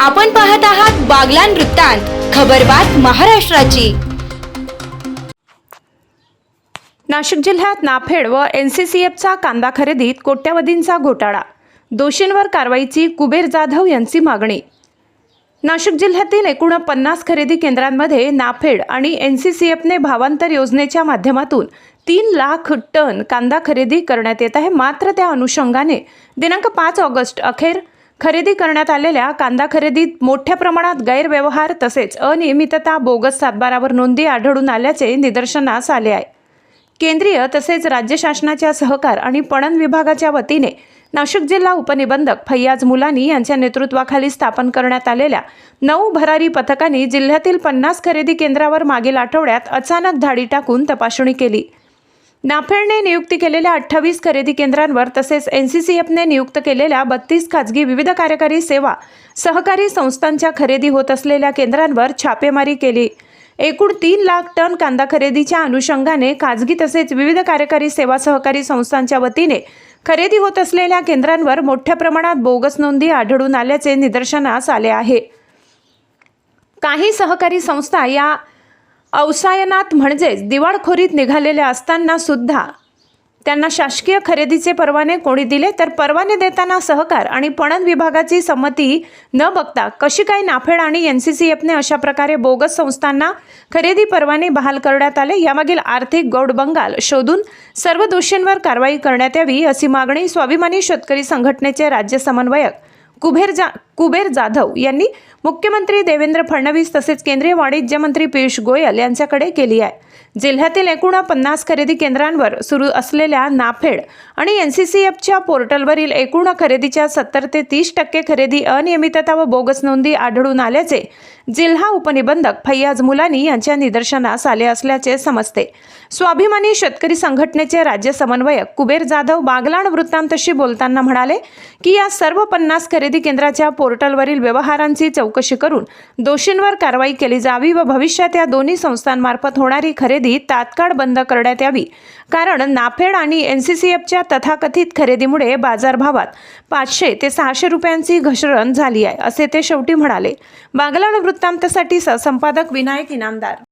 आपण पाहत आहात बागलान वृत्तांत खबरबात महाराष्ट्राची. नाशिक जिल्ह्यात नाफेड व एन सी सी एफचा कांदा खरेदीत कोट्यावधींचा घोटाळा. दोषींवर कारवाईची कुबेर जाधव यांची मागणी. नाशिक जिल्ह्यातील एकूण पन्नास खरेदी केंद्रांमध्ये नाफेड आणि एन सी सी एफने भावांतर योजनेच्या माध्यमातून तीन लाख टन कांदा खरेदी करण्यात येत आहे. मात्र त्या अनुषंगाने दिनांक पाच ऑगस्ट अखेर खरेदी करण्यात आलेल्या कांदा खरेदीत मोठ्या प्रमाणात गैरव्यवहार तसेच अनियमितता बोगस सातबारावर नोंदी आढळून आल्याचे निदर्शनास आले आहे. केंद्रीय तसेच राज्य शासनाच्या सहकार आणि पणन विभागाच्या वतीने नाशिक जिल्हा उपनिबंधक फैयाज मुलानी यांच्या नेतृत्वाखाली स्थापन करण्यात आलेल्या नऊ भरारी पथकांनी जिल्ह्यातील पन्नास खरेदी केंद्रावर मागील आठवड्यात अचानक धाडी टाकून तपासणी केली. नाफेडने नियुक्ती केलेल्या अठ्ठावीस खरेदी केंद्रांवर तसेच एन सी सी एफने नियुक्त केलेल्या बत्तीस खाजगी विविध कार्यकारी सेवा सहकारी संस्थांच्या खरेदी होत असलेल्या केंद्रांवर छापेमारी केली. एकूण तीन लाख टन कांदा खरेदीच्या अनुषंगाने खाजगी तसेच विविध कार्यकारी सेवा सहकारी संस्थांच्या वतीने खरेदी होत असलेल्या केंद्रांवर मोठ्या प्रमाणात बोगस नोंदी आढळून आल्याचे निदर्शनास आले आहे. काही सहकारी संस्था या अवसायनात म्हणजेच दिवाळखोरीत निघालेल्या असताना सुद्धा त्यांना शासकीय खरेदीचे परवाने कोणी दिले तर परवाने देताना सहकार आणि पणन विभागाची संमती न बघता कशी काय नाफेड आणि एन सी सी एफने अशा प्रकारे बोगस संस्थांना खरेदी परवाने बहाल करण्यात आले यामागील आर्थिक गौडबंगाल शोधून सर्व दोषींवर कारवाई करण्यात यावी अशी मागणी स्वाभिमानी शेतकरी संघटनेचे राज्य समन्वयक कुबेर जा कुबेर जाधव यांनी मुख्यमंत्री देवेंद्र फडणवीस तसेच केंद्रीय वाणिज्य मंत्री पियुष गोयल यांच्याकडे केली आहे. जिल्ह्यातील एकूण पन्नास खरेदी केंद्रांवर सुरू असलेल्या नाफेड आणि एन सी सी एफच्या पोर्टलवरील एकूण खरेदीच्या सत्तर ते तीस टक्के खरेदी अनियमितता व बोगस नोंदी आढळून आल्याचे जिल्हा उपनिबंधक फैयाज मुलानी यांच्या निदर्शनास आले असल्याचे समजते. स्वाभिमानी शेतकरी संघटनेचे राज्य समन्वयक कुबेर जाधव बागलाण वृत्तांतशी बोलताना म्हणाले की या सर्व पन्नास खरेदी केंद्राच्या पोर्टलवरील व्यवहारांची चौकशी करून दोषींवर कारवाई केली जावी व भविष्यात या दोन्ही संस्थांमार्फत होणारी खरेदी तात्काळ बंद करण्यात यावी. कारण नाफेड आणि एन सी सी एफच्या तथाकथित खरेदीमुळे बाजारभावात पाचशे ते सहाशे रुपयांची घसरण झाली आहे असे ते शेवटी म्हणाले. बागलाण वृत्तांतसाठी संपादक विनायक इनामदार.